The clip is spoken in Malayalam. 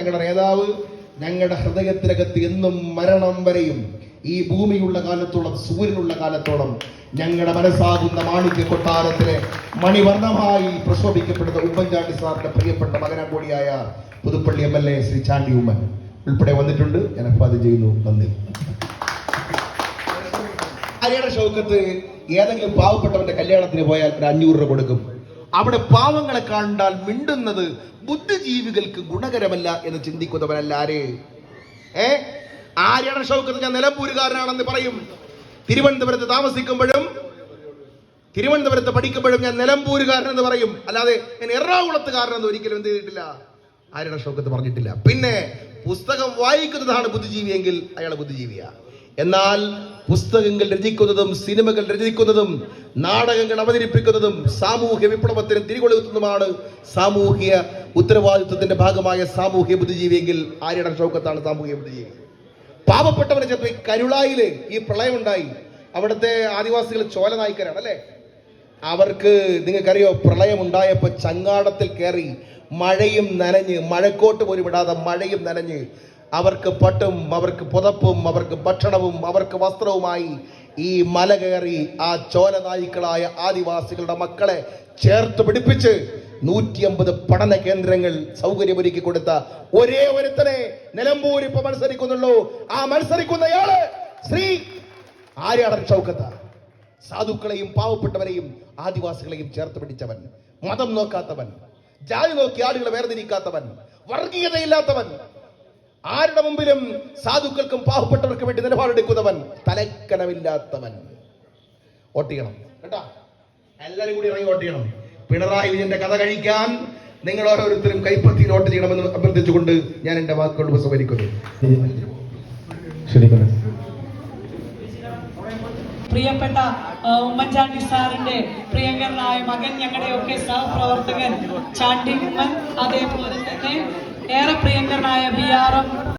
ഞങ്ങളുടെ നേതാവ് ഞങ്ങളുടെ ഹൃദയത്തിനകത്ത് എന്നും മരണം വരെയും ഈ ഭൂമിയുള്ള കാലത്തോളം സൂര്യനുള്ള കാലത്തോളം ഞങ്ങളുടെ മനസ്സാകുന്ന മാണിക്യ കൊട്ടാരത്തിലെ മണിവർണമായി പ്രശോഭിക്കപ്പെടുന്ന ഉമ്മൻചാണ്ടി സാറിന്റെ പ്രിയപ്പെട്ട മകനം കൂടിയായ Puthuppally M L A Sri Chandy Oommen. ഉൾപ്പെടെ വന്നിട്ടുണ്ട്. ഞാൻ അഭിവാദ്യം ചെയ്യുന്നു. നന്ദി. അരിയുടെ ഷൗക്കത്ത് ഏതെങ്കിലും പാവപ്പെട്ടവന്റെ കല്യാണത്തിന് പോയാൽ ഒരു അഞ്ഞൂറ് രൂപ കൊടുക്കും. അവിടെ പാവങ്ങളെ കണ്ടാൽ മിണ്ടുന്നത് ബുദ്ധിജീവികൾക്ക് ഗുണകരമല്ല എന്ന് ചിന്തിക്കുന്നവരല്ല ആരെ ഏ? ആര്യാണ് ഷൗക്കത്ത് ഞാൻ നിലമ്പൂരുകാരനാണെന്ന് പറയും. തിരുവനന്തപുരത്ത് താമസിക്കുമ്പോഴും തിരുവനന്തപുരത്ത് പഠിക്കുമ്പോഴും ഞാൻ നിലമ്പൂരുകാരൻ എന്ന് പറയും. അല്ലാതെ ഞാൻ എറണാകുളത്തുകാരനെന്ന് ഒരിക്കലും എന്ത് ചെയ്തിട്ടില്ല. ആരുടെ ഷൗക്കത്ത് പറഞ്ഞിട്ടില്ല. പിന്നെ പുസ്തകം വായിക്കുന്നതാണ് ബുദ്ധിജീവിയെങ്കിൽ അയാൾ ബുദ്ധിജീവിയാ. എന്നാൽ പുസ്തകങ്ങൾ രചിക്കുന്നതും സിനിമകൾ രചിക്കുന്നതും നാടകങ്ങൾ അവതരിപ്പിക്കുന്നതും സാമൂഹ്യ വിപ്ലവത്തിന് തിരികൊളുത്തുന്നതുമാണ് സാമൂഹ്യ ഉത്തരവാദിത്വത്തിന്റെ ഭാഗമായ സാമൂഹ്യ ബുദ്ധിജീവിയെങ്കിൽ ആര്യയുടെ ഷൗക്കത്താണ് സാമൂഹ്യ ബുദ്ധിജീവി. പാവപ്പെട്ടവനെ ചെന്ന് കരുളായിൽ ഈ പ്രളയം ഉണ്ടായി അവിടുത്തെ ആദിവാസികൾ ചോല നായ്ക്കരാണ് അല്ലേ? അവർക്ക് നിങ്ങൾക്കറിയോ പ്രളയം ഉണ്ടായപ്പോ ചങ്ങാടത്തിൽ കയറി മഴയും നനഞ്ഞ് മഴക്കോട്ട് പോലും വിടാതെ മഴയും നനഞ്ഞ് അവർക്ക് പട്ടും അവർക്ക് പുതപ്പും അവർക്ക് ഭക്ഷണവും അവർക്ക് വസ്ത്രവുമായി ഈ മല കയറി ആ ചോല നായ്ക്കളായ ആദിവാസികളുടെ മക്കളെ ചേർത്ത് പിടിപ്പിച്ച് നൂറ്റി അമ്പത് പഠന കേന്ദ്രങ്ങൾ സൗകര്യമൊരുക്കി കൊടുത്ത ഒരേ ഒരുത്തനെ നിലമ്പൂർ ഇപ്പൊ മത്സരിക്കുന്നുള്ളൂ. ആ മത്സരിക്കുന്നയാൾ ശ്രീ ആര്യാടൻ ചൗക്കത്ത സാധുക്കളെയും പാവപ്പെട്ടവരെയും ആദിവാസികളെയും ചേർത്ത് പിടിച്ചവൻ മതം നോക്കാത്തവൻ ജാതി നോക്കി ആളുകളെ വേർതിരിക്കാത്തവൻ വർഗീയതയില്ലാത്തവൻ ആരുടെ മുമ്പിലും സാധുക്കൾക്കും പാവപ്പെട്ടവർക്കും വേണ്ടി നിലപാടെടുക്കുന്നവൻ തലക്കനമില്ലാത്തവൻ ഓട്ടിക്കണം കേട്ടാ? എല്ലാരും കൂടി ഇറങ്ങി ഓട്ടിക്കണം പിണറായി വിജയന്റെ കഥ കഴിക്കാൻ നിങ്ങൾ ഓരോരുത്തരും കൈപ്പത്തി വോട്ട് ചെയ്യണമെന്ന് അഭ്യർത്ഥിച്ചുകൊണ്ട് ഞാൻ എന്റെ വാക്കുകൾ ഉപസംഹരിക്കുന്നു. പ്രിയപ്പെട്ട ഉമ്മൻചാണ്ടി സാറിന്റെ പ്രിയങ്കരനായ മകൻ ഞങ്ങളുടെയൊക്കെ സഹപ്രവർത്തകൻ ചാണ്ടി ഉമ്മൻ അതേപോലെ തന്നെ ഏറെ പ്രിയങ്കരനായ ബി ആർ എം